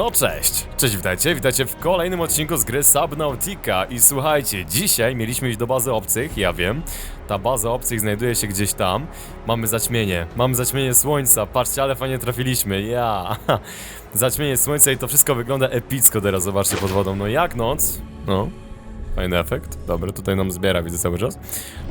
No cześć! Cześć, witajcie, witajcie w kolejnym odcinku z gry Subnautica. I słuchajcie, dzisiaj mieliśmy iść do bazy obcych, ja wiem, ta baza obcych znajduje się gdzieś tam, mamy zaćmienie, mamy zaćmienie słońca, patrzcie, ale fajnie trafiliśmy, ja! Zaćmienie słońca i to wszystko wygląda epicko teraz, zobaczcie pod wodą, no jak noc? No, Fajny efekt. Dobra, tutaj nam zbiera, widzę cały czas.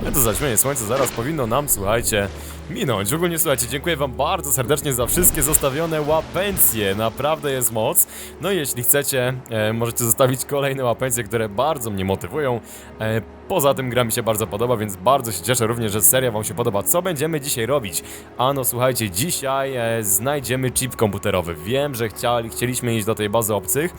No to zaćmienie słońca zaraz powinno nam, słuchajcie, minąć. Ogólnie, słuchajcie, dziękuję wam bardzo serdecznie za wszystkie zostawione łapencje. Naprawdę jest moc. No i jeśli chcecie, e, możecie zostawić kolejne łapencje, które bardzo mnie motywują. E, poza tym gra mi się bardzo podoba, więc bardzo się cieszę również, że seria wam się podoba. Co będziemy dzisiaj robić? Ano, słuchajcie, dzisiaj e, znajdziemy chip komputerowy. Wiem, że chciali, chcieliśmy iść do tej bazy obcych,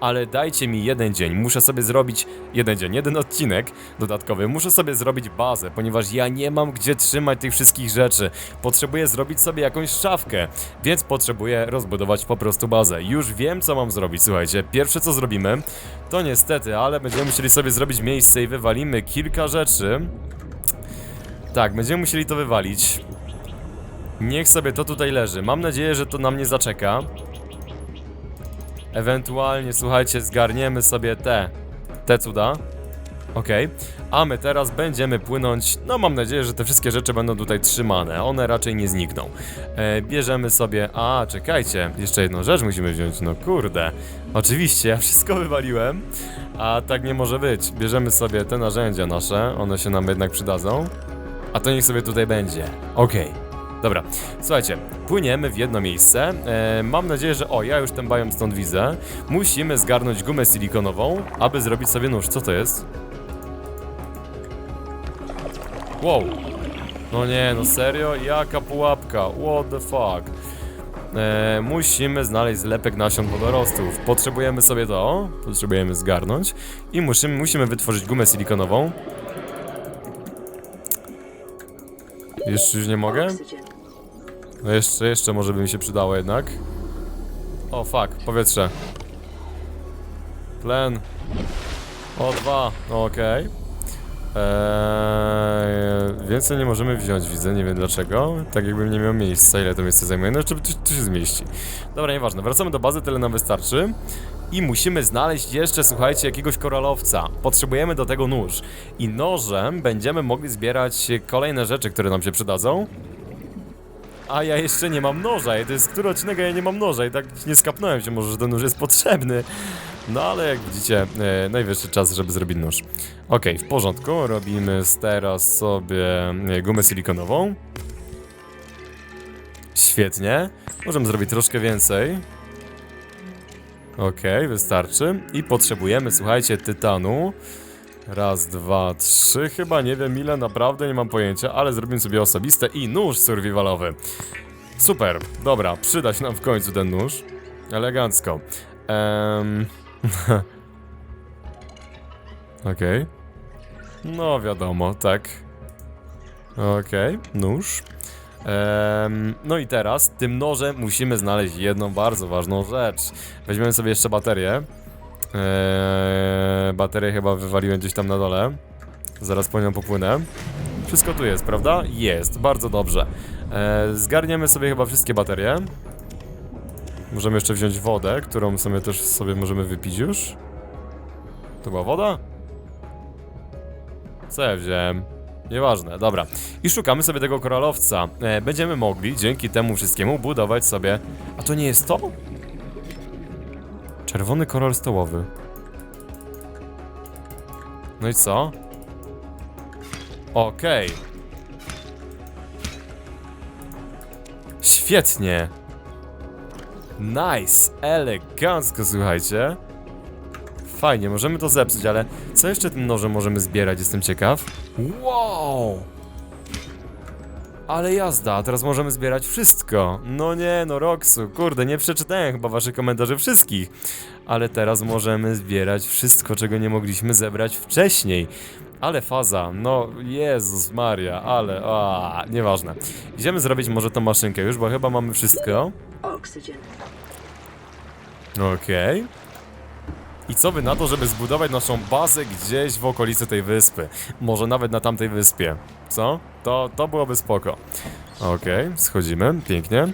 ale dajcie mi jeden dzień. Muszę sobie zrobić jeden dzień, jeden odcinek dodatkowy. Muszę sobie zrobić bazę, ponieważ ja nie mam gdzie trzymać tych wszystkich rzeczy. Potrzebuję zrobić sobie jakąś szafkę, więc potrzebuję rozbudować po prostu bazę. Już wiem, co mam zrobić. Słuchajcie, pierwsze co zrobimy, to niestety, ale będziemy musieli sobie zrobić miejsce i wywalimy kilka rzeczy. Tak, będziemy musieli to wywalić. Niech sobie to tutaj leży. Mam nadzieję, że to na mnie zaczeka. Ewentualnie, słuchajcie, zgarniemy sobie te, te cuda. Okej. A my teraz będziemy płynąć. No, mam nadzieję, że te wszystkie rzeczy będą tutaj trzymane. One raczej nie znikną. E, bierzemy sobie. A, czekajcie. Jeszcze jedną rzecz musimy wziąć. No kurde. Oczywiście, ja wszystko wywaliłem. A tak nie może być. Bierzemy sobie te narzędzia nasze. One się nam jednak przydadzą. A to niech sobie tutaj będzie. Okej. Dobra, słuchajcie, płyniemy w jedno miejsce. E, mam nadzieję, że. O, ja już ten biom stąd widzę. Musimy zgarnąć gumę silikonową, aby zrobić sobie nóż. Co to jest? Wow. No nie, no serio? Jaka pułapka? What the fuck? E, musimy znaleźć zlepek nasion wodorostów. Potrzebujemy sobie to, potrzebujemy zgarnąć i musimy, musimy wytworzyć gumę silikonową. Jeszcze już nie mogę? No jeszcze, jeszcze może by mi się przydało jednak. O fuck, powietrze. Tlen. O dwa, no okej. Eee, więcej nie możemy wziąć, widzę, nie wiem dlaczego. Tak jakbym nie miał miejsca, ile to miejsce zajmuje. No, czy tu, tu się zmieści. Dobra, nieważne. Wracamy do bazy, tyle nam wystarczy. I musimy znaleźć jeszcze, słuchajcie, jakiegoś koralowca. Potrzebujemy do tego nóż. I nożem będziemy mogli zbierać kolejne rzeczy, które nam się przydadzą. A ja jeszcze nie mam noża i to jest który odcinek, a ja nie mam noża i tak nie skapnąłem się może, że ten nóż jest potrzebny. No ale jak widzicie, e, najwyższy czas, żeby zrobić nóż. Okej, w porządku, robimy teraz sobie e, gumę silikonową. Świetnie. Możemy zrobić troszkę więcej. Okej, wystarczy. I potrzebujemy, słuchajcie, tytanu. Raz, dwa, trzy, chyba nie wiem ile, naprawdę nie mam pojęcia, ale zrobimy sobie osobiste i nóż survivalowy. Super, dobra, przyda się nam w końcu ten nóż. Elegancko. Ehm... Okej. No wiadomo, tak. Okej, nóż. Em, no i teraz tym nożem musimy znaleźć jedną bardzo ważną rzecz. Weźmiemy sobie jeszcze baterię. Eee, baterię chyba wywaliłem gdzieś tam na dole. Zaraz po nią popłynę. Wszystko tu jest, prawda? Jest, bardzo dobrze. Eee, zgarniemy sobie chyba wszystkie baterie. Możemy jeszcze wziąć wodę, którą sobie też sobie możemy wypić już. To była woda? Co ja wziąłem? Nieważne, dobra. I szukamy sobie tego koralowca. E, będziemy mogli dzięki temu wszystkiemu budować sobie... A to nie jest to? Czerwony koral stołowy. No i co? Okej. Świetnie. Nice, elegancko, słuchajcie. Fajnie, możemy to zepsuć, ale co jeszcze tym nożem możemy zbierać? Jestem ciekaw. Wow! Ale jazda, teraz możemy zbierać wszystko. No nie, no Roxu, kurde, nie przeczytałem chyba waszych komentarzy wszystkich. Ale teraz możemy zbierać wszystko, czego nie mogliśmy zebrać wcześniej. Ale faza, no Jezus Maria, ale, a, nieważne. Idziemy zrobić może tą maszynkę już, bo chyba mamy wszystko. Okej. I co wy na to, żeby zbudować naszą bazę gdzieś w okolicy tej wyspy? Może nawet na tamtej wyspie. Co? To, to byłoby spoko. Okej, schodzimy, pięknie.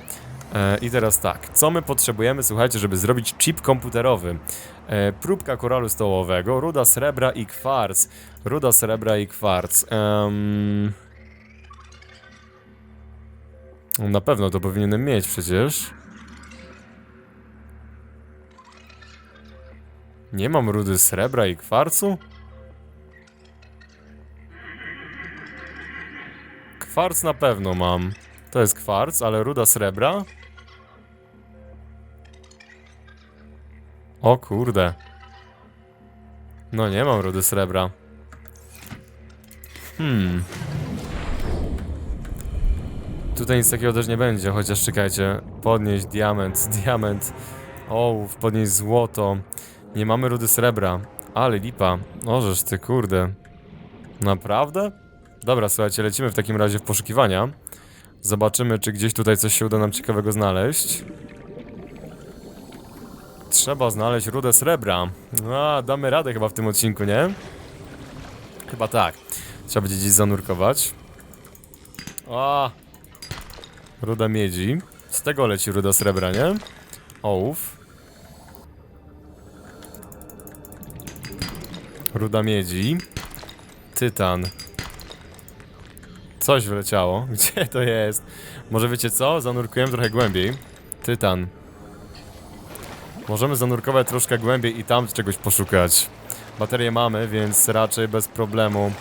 E, I teraz tak, co my potrzebujemy, słuchajcie, żeby zrobić chip komputerowy? E, próbka koralu stołowego, ruda srebra i kwarc. Ruda srebra i kwarc. Na pewno to powinienem mieć przecież. Nie mam rudy srebra i kwarcu? Kwarc na pewno mam. To jest kwarc, ale ruda srebra? O kurde. No nie mam rudy srebra. Hmm. Tutaj nic takiego też nie będzie, chociaż czekajcie. Podnieść diament, diament. Ołów, podnieść złoto. Nie mamy rudy srebra. Ale lipa. Możesz ty, kurde. Naprawdę? Dobra, słuchajcie, lecimy w takim razie w poszukiwania. Zobaczymy, czy gdzieś tutaj coś się uda nam ciekawego znaleźć. Trzeba znaleźć rudę srebra. A, damy radę chyba w tym odcinku, nie? Chyba tak. Trzeba będzie gdzieś zanurkować. A, ruda miedzi. Z tego leci ruda srebra, nie? Ołów. Ruda miedzi. Tytan. Coś wyleciało. Gdzie to jest? Może wiecie co? Zanurkujemy trochę głębiej. Tytan. Możemy zanurkować troszkę głębiej i tam czegoś poszukać. Baterię mamy, więc raczej bez problemu.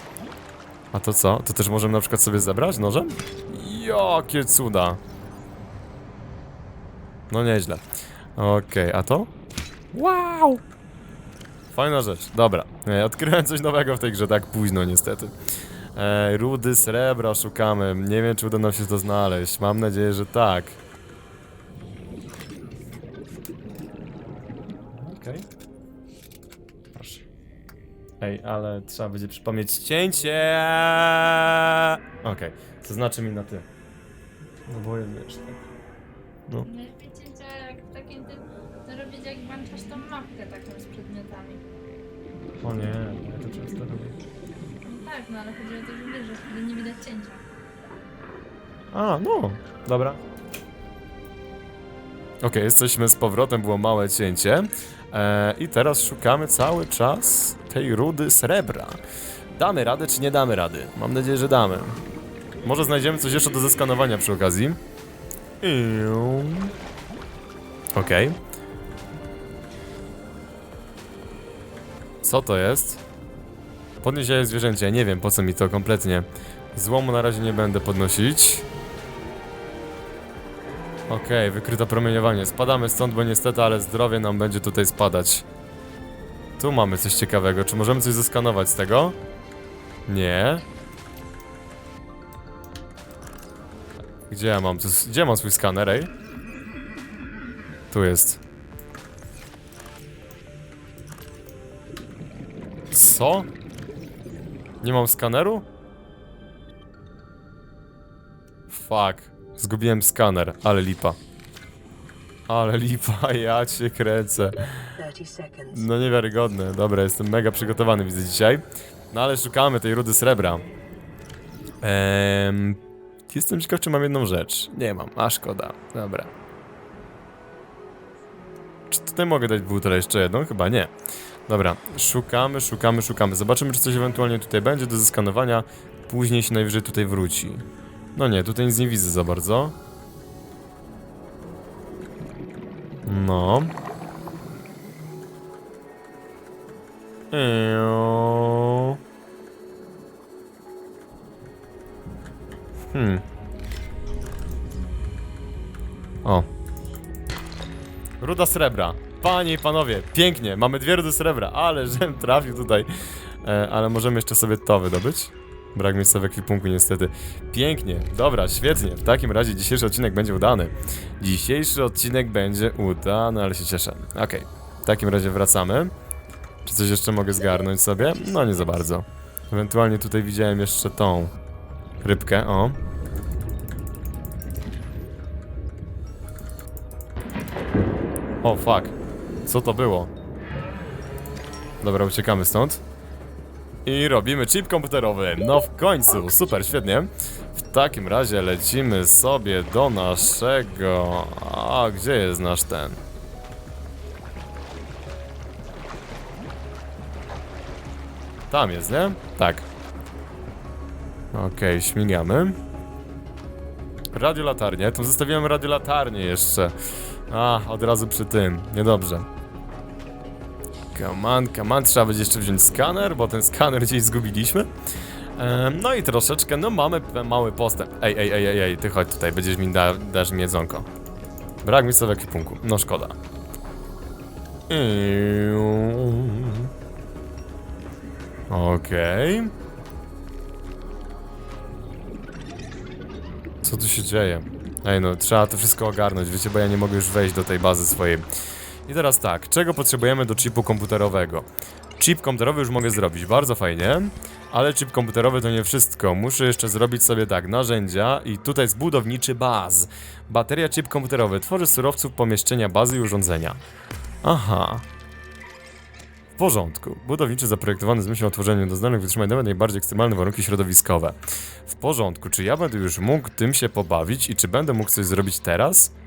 A to co? To też możemy na przykład sobie zebrać nożem? Jakie cuda. No nieźle. Okej, a to? Wow! Fajna rzecz, dobra. E, odkryłem coś nowego w tej grze, tak późno niestety. E, rudy srebra szukamy. Nie wiem, czy uda nam się to znaleźć. Mam nadzieję, że tak. Okej. Proszę. Ej, ale trzeba będzie przypomnieć cięcie. Okej, co znaczy mi na ty. No bo wiesz, tak. No. Najlepiej cięcia jak w takim tym, to robić jak włączasz tą mapkę. O nie, ja to często robię. Tak, no ale chodzi o to, że wiesz, że wtedy nie widać cięcia. A, no, dobra. Okej, jesteśmy z powrotem, było małe cięcie. E, I teraz szukamy cały czas tej rudy srebra. Damy radę, czy nie damy rady? Mam nadzieję, że damy. Może znajdziemy coś jeszcze do zeskanowania przy okazji. Iu. Okej. Co to jest? Podnieść jaje zwierzęcia. Nie wiem, po co mi to kompletnie. Złomu na razie nie będę podnosić. Okej, wykryto promieniowanie. Spadamy stąd, bo niestety, ale zdrowie nam będzie tutaj spadać. Tu mamy coś ciekawego. Czy możemy coś zeskanować z tego? Nie. Gdzie ja mam? Gdzie mam swój skaner, ej? Tu jest. Co? Nie mam skaneru? Fuck. Zgubiłem skaner, ale lipa. Ale lipa, ja cię kręcę. 30 seconds. No niewiarygodne. Dobra, jestem mega przygotowany, widzę dzisiaj. No ale szukamy tej rudy srebra. Ehm, jestem ciekaw, czy mam jedną rzecz. Nie mam, a szkoda. Dobra. Czy tutaj mogę dać butelę jeszcze jedną? Chyba nie. Dobra, szukamy, szukamy, szukamy. Zobaczymy, czy coś ewentualnie tutaj będzie do zeskanowania. Później się najwyżej tutaj wróci. No nie, tutaj nic nie widzę za bardzo. No. Eee. Hmm. O. Ruda srebra. Panie i panowie, pięknie, mamy dwie rudy srebra, ale żem trafił tutaj. E, ale możemy jeszcze sobie to wydobyć. Brak miejsca w ekwipunku niestety. Pięknie, dobra, świetnie. W takim razie dzisiejszy odcinek będzie udany. Dzisiejszy odcinek będzie udany, ale się cieszę. Okej, w takim razie wracamy. Czy coś jeszcze mogę zgarnąć sobie? No nie za bardzo. Ewentualnie tutaj widziałem jeszcze tą rybkę, o. O, fuck. Co to było? Dobra, uciekamy stąd. I robimy chip komputerowy. No w końcu, super, świetnie. W takim razie lecimy sobie do naszego... A, gdzie jest nasz ten? Tam jest, nie? Tak. Okej, śmigamy. Radiolatarnię, tu zostawiłem radiolatarnię jeszcze. A, od razu przy tym, niedobrze. Kaman, kaman, trzeba będzie jeszcze wziąć skaner, bo ten skaner gdzieś zgubiliśmy. Em, no i troszeczkę, no mamy mały postęp. Ej, ej, ej, ej, ej, ty chodź tutaj, będziesz mi da, dasz mi jedzonko. Brak mi sobie ekwipunku, no szkoda. Iu. Okej. Co tu się dzieje? Ej no, trzeba to wszystko ogarnąć, wiecie, bo ja nie mogę już wejść do tej bazy swojej. I teraz tak, czego potrzebujemy do chipu komputerowego? Chip komputerowy już mogę zrobić, bardzo fajnie, ale chip komputerowy to nie wszystko. Muszę jeszcze zrobić sobie tak, narzędzia i tutaj jest budowniczy baz. Bateria chip komputerowy tworzy surowców pomieszczenia bazy i urządzenia. Aha. W porządku. Budowniczy zaprojektowany z myślą o tworzeniu doznanych wytrzymać nawet najbardziej ekstremalne warunki środowiskowe. W porządku. Czy ja będę już mógł tym się pobawić i czy będę mógł coś zrobić teraz?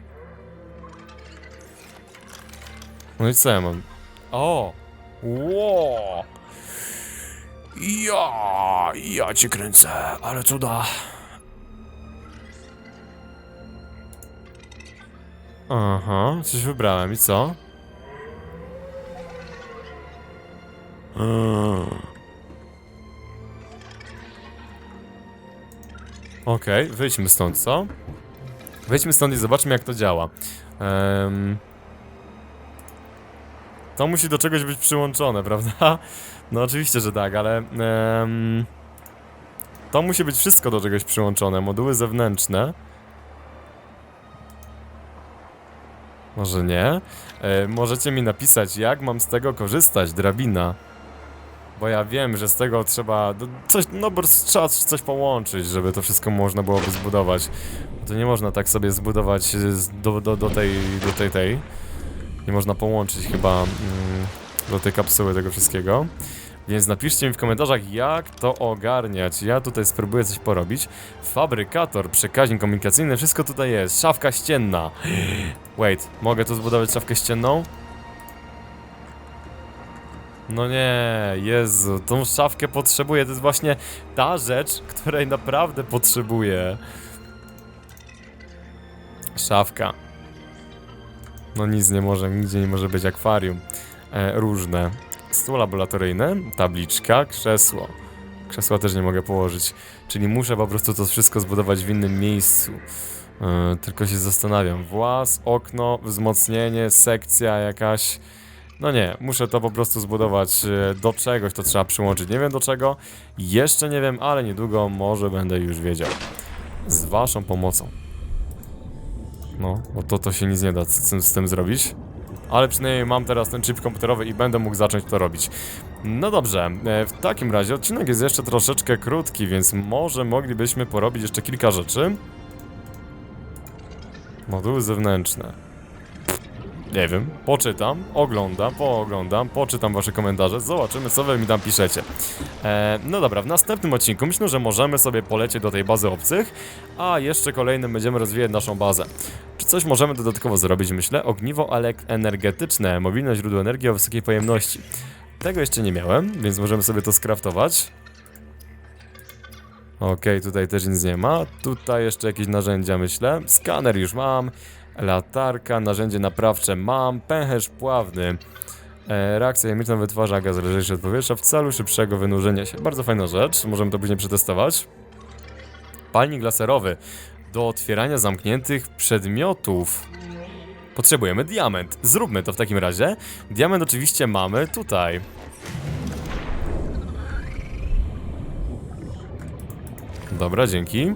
No i co ja mam? O! Ło! Ja! Ja cię kręcę, ale cuda. Aha, coś wybrałem i co? Okej, wyjdźmy stąd, co? Wejdźmy stąd i zobaczmy jak to działa. Em, To musi do czegoś być przyłączone, prawda? No oczywiście, że tak, ale... em, To musi być wszystko do czegoś przyłączone. Moduły zewnętrzne. Może nie? E, możecie mi napisać, jak mam z tego korzystać, drabina. Bo ja wiem, że z tego trzeba coś, no bo trzeba coś połączyć, żeby to wszystko można byłoby zbudować. To nie można tak sobie zbudować do, do, do tej, do tej, tej. Nie można połączyć chyba mm, do tej kapsuły tego wszystkiego. Więc napiszcie mi w komentarzach, jak to ogarniać. Ja tutaj spróbuję coś porobić. Fabrykator, przekaźnik komunikacyjny, wszystko tutaj jest. Szafka ścienna. Wait, mogę tu zbudować szafkę ścienną? No nie, Jezu, tą szafkę potrzebuję. To jest właśnie ta rzecz, której naprawdę potrzebuję. Szafka. No nic nie może, nigdzie nie może być akwarium. E, różne. Stół laboratoryjny, tabliczka, krzesło. Krzesła też nie mogę położyć. Czyli muszę po prostu to wszystko zbudować w innym miejscu. E, tylko się zastanawiam. Włas, okno, wzmocnienie, sekcja jakaś. No nie, muszę to po prostu zbudować e, do czegoś, to trzeba przyłączyć. Nie wiem do czego, jeszcze nie wiem, ale niedługo może będę już wiedział. Z waszą pomocą. No, bo to, to się nic nie da z, z tym zrobić. Ale przynajmniej mam teraz ten chip komputerowy i będę mógł zacząć to robić. No dobrze, e, w takim razie odcinek jest jeszcze troszeczkę krótki, więc może moglibyśmy porobić jeszcze kilka rzeczy. Moduły zewnętrzne. Nie wiem, poczytam, oglądam, pooglądam, poczytam wasze komentarze, zobaczymy co wy mi tam piszecie. E, no dobra, w następnym odcinku myślę, że możemy sobie polecieć do tej bazy obcych, a jeszcze kolejnym będziemy rozwijać naszą bazę. Czy coś możemy dodatkowo zrobić, myślę? Ogniwo elek- energetyczne, mobilne źródło energii o wysokiej pojemności. Tego jeszcze nie miałem, więc możemy sobie to skraftować. Okej, tutaj też nic nie ma. Tutaj jeszcze jakieś narzędzia, myślę. Skaner już mam. Latarka, narzędzie naprawcze mam. Pęcherz pławny. E, reakcja chemiczna wytwarza gaz lżejszy od powietrza w celu szybszego wynurzenia się. Bardzo fajna rzecz, możemy to później przetestować. Palnik laserowy do otwierania zamkniętych przedmiotów. Potrzebujemy diament. Zróbmy to w takim razie. Diament oczywiście mamy tutaj. Dobra, dzięki.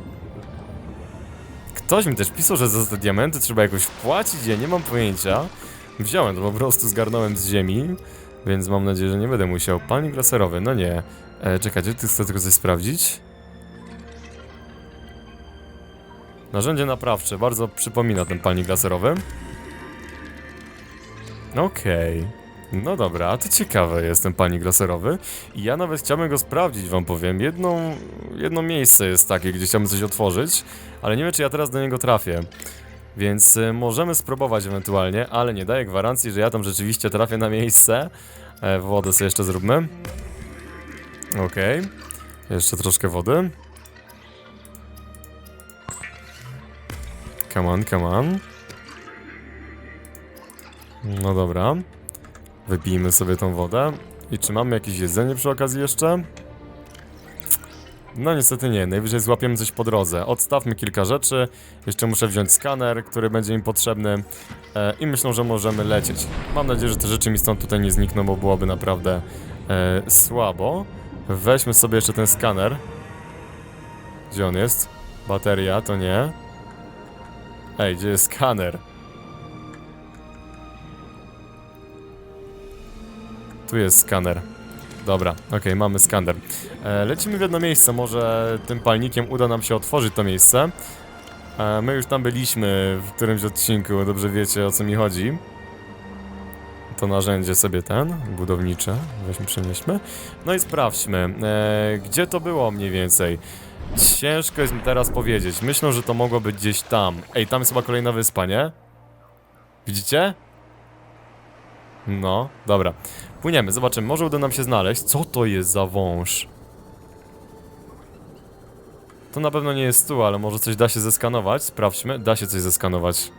Ktoś mi też pisał, że za te diamenty trzeba jakoś płacić, ja nie mam pojęcia. Wziąłem to po prostu, zgarnąłem z ziemi, więc mam nadzieję, że nie będę musiał. Palnik laserowy, no nie. E, czekajcie, ty chcę tylko coś sprawdzić. Narzędzie naprawcze, bardzo przypomina ten palnik laserowy. Okej. No dobra, to ciekawe jest ten panik. I ja nawet chciałbym go sprawdzić, wam powiem. Jedno, jedno miejsce jest takie, gdzie chciałbym coś otworzyć, ale nie wiem, czy ja teraz do niego trafię. Więc y, możemy spróbować ewentualnie, ale nie daję gwarancji, że ja tam rzeczywiście trafię na miejsce. E, wodę sobie jeszcze zróbmy. Okej. Jeszcze troszkę wody. Come on, come on. No dobra. Wypijmy sobie tą wodę. I czy mamy jakieś jedzenie przy okazji jeszcze? No niestety nie, najwyżej złapiemy coś po drodze. Odstawmy kilka rzeczy. Jeszcze muszę wziąć skaner, który będzie mi potrzebny. E, I myślę, że możemy lecieć. Mam nadzieję, że te rzeczy mi stąd tutaj nie znikną, bo byłoby naprawdę e, słabo. Weźmy sobie jeszcze ten skaner. Gdzie on jest? Bateria, to nie. Ej, gdzie jest skaner? Tu jest skaner. Dobra, okej, mamy skaner. E, lecimy w jedno miejsce, może tym palnikiem uda nam się otworzyć to miejsce. E, my już tam byliśmy w którymś odcinku, dobrze wiecie o co mi chodzi. To narzędzie sobie ten, budownicze, weźmy, przenieśmy. No i sprawdźmy, e, gdzie to było mniej więcej. Ciężko jest mi teraz powiedzieć. Myślę, że to mogło być gdzieś tam. Ej, tam jest chyba kolejna wyspa, nie? Widzicie? No, dobra. Płyniemy, zobaczymy, może uda nam się znaleźć. Co to jest za wąż? To na pewno nie jest tu, ale może coś da się zeskanować. Sprawdźmy, da się coś zeskanować.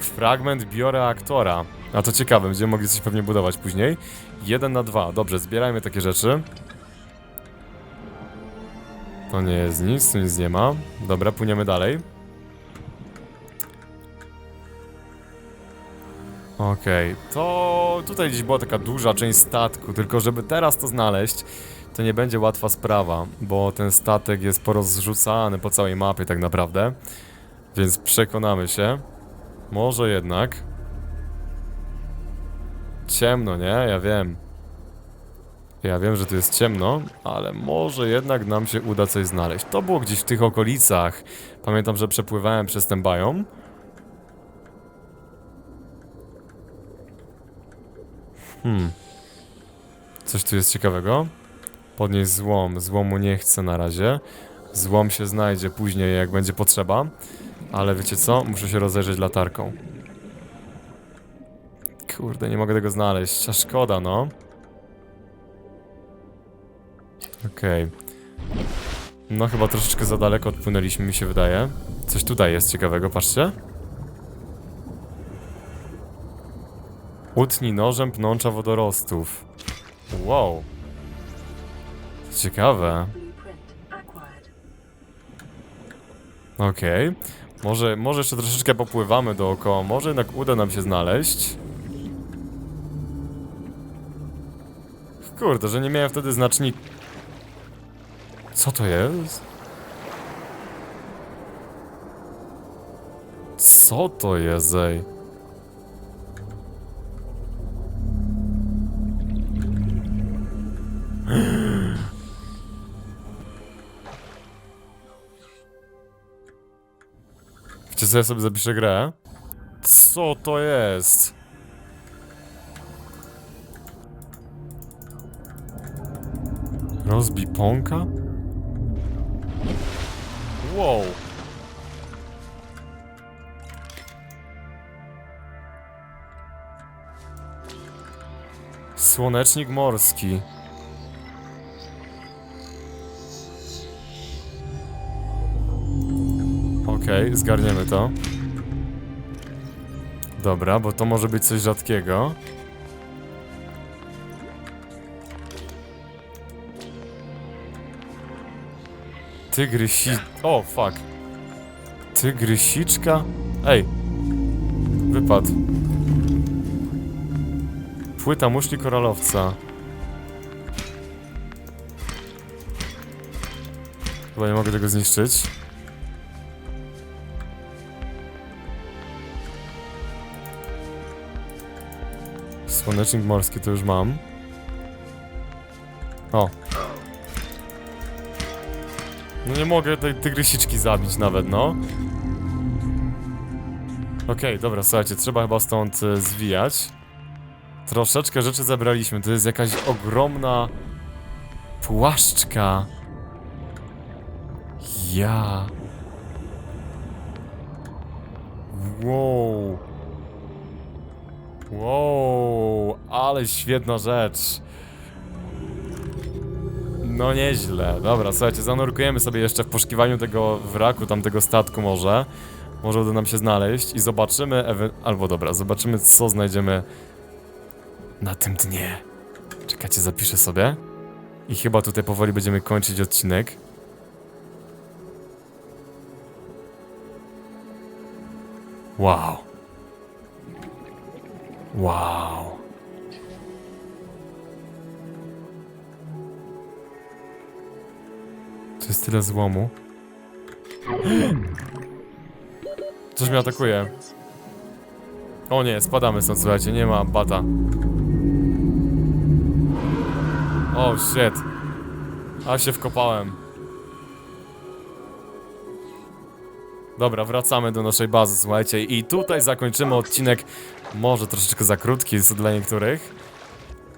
Fragment bioreaktora. A to ciekawe, będziemy mogli coś pewnie budować później. 1 na 2. Dobrze, zbierajmy takie rzeczy. To nie jest nic, nic nie ma. Dobra, płyniemy dalej. Okej, to tutaj gdzieś była taka duża część statku, tylko żeby teraz to znaleźć, to nie będzie łatwa sprawa, bo ten statek jest porozrzucany po całej mapie tak naprawdę. Więc przekonamy się. Może jednak. Ciemno, nie? Ja wiem. Ja wiem, że tu jest ciemno, ale może jednak nam się uda coś znaleźć. To było gdzieś w tych okolicach. Pamiętam, że przepływałem przez ten biom. Hmm. Coś tu jest ciekawego? Podnieść złom. Złomu nie chcę na razie. Złom się znajdzie później, jak będzie potrzeba. Ale wiecie co? Muszę się rozejrzeć latarką. Kurde, nie mogę tego znaleźć. A szkoda, no. Okej. No chyba troszeczkę za daleko odpłynęliśmy, mi się wydaje. Coś tutaj jest ciekawego, patrzcie. Utnij nożem pnącza wodorostów. Wow. Ciekawe. Okej. Może, może jeszcze troszeczkę popływamy dookoła, może jednak uda nam się znaleźć. Kurde, że nie miałem wtedy znacznik... Co to jest? Co to jest, ej? Co, ja sobie zapiszę grę? Co to jest? Rozbij pąka? Wow. Słonecznik morski. Okej, zgarniemy to. Dobra, bo to może być coś rzadkiego. Tygrysi... O, fuck. Tygrysiczka? Ej. Wypadł. Płyta muszli koralowca. Chyba nie mogę tego zniszczyć. Słonecznik morski to już mam. O. No nie mogę tej tygrysiczki zabić nawet, no. Okej, dobra, słuchajcie, trzeba chyba stąd e, zwijać. Troszeczkę rzeczy zebraliśmy. To jest jakaś ogromna płaszczka. Ja. Wow. Wow, ale świetna rzecz. No nieźle. Dobra, słuchajcie, zanurkujemy sobie jeszcze w poszukiwaniu tego wraku, tamtego statku może. Może uda nam się znaleźć i zobaczymy, albo dobra, zobaczymy co znajdziemy na tym dnie. Czekajcie, zapiszę sobie. I chyba tutaj powoli będziemy kończyć odcinek. Wow. Wow. To jest tyle złomu. Coś mnie atakuje. O nie, spadamy stąd, słuchajcie, nie ma bata. O shit. A się wkopałem. Dobra, wracamy do naszej bazy, słuchajcie. I tutaj zakończymy odcinek. Może troszeczkę za krótki jest dla niektórych.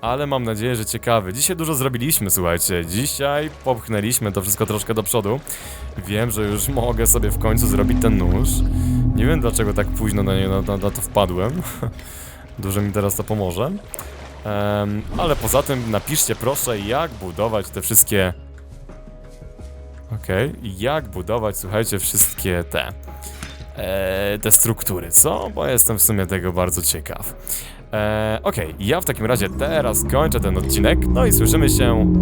Ale mam nadzieję, że ciekawy. Dzisiaj dużo zrobiliśmy, słuchajcie. Dzisiaj popchnęliśmy to wszystko troszkę do przodu. Wiem, że już mogę sobie w końcu zrobić ten nóż. Nie wiem dlaczego tak późno na, nie, na, na, na to wpadłem. Dużo mi teraz to pomoże. Em, ale poza tym napiszcie proszę, jak budować te wszystkie. Okej, jak budować, słuchajcie, wszystkie te. E, te struktury, co? Bo jestem w sumie tego bardzo ciekaw. E, Okej, ja w takim razie teraz kończę ten odcinek, no i słyszymy się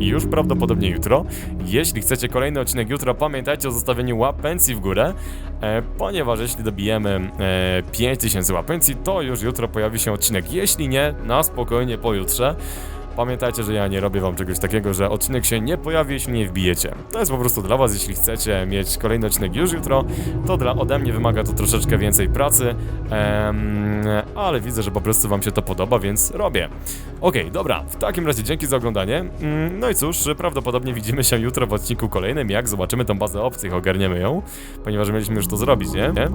już prawdopodobnie jutro. Jeśli chcecie kolejny odcinek jutro, pamiętajcie o zostawieniu łapencji w górę, e, ponieważ jeśli dobijemy e, 5000 łapencji, to już jutro pojawi się odcinek. Jeśli nie, na spokojnie pojutrze. Pamiętajcie, że ja nie robię wam czegoś takiego, że odcinek się nie pojawi, jeśli nie wbijecie. To jest po prostu dla was, jeśli chcecie mieć kolejny odcinek już jutro, to dla ode mnie wymaga to troszeczkę więcej pracy, ale widzę, że po prostu wam się to podoba, więc robię. Okej, dobra, w takim razie dzięki za oglądanie. Mm, No i cóż, prawdopodobnie widzimy się jutro w odcinku kolejnym, jak zobaczymy tą bazę opcji, ogarniemy ją, ponieważ mieliśmy już to zrobić, nie? nie?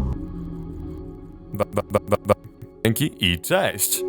Dzięki i cześć!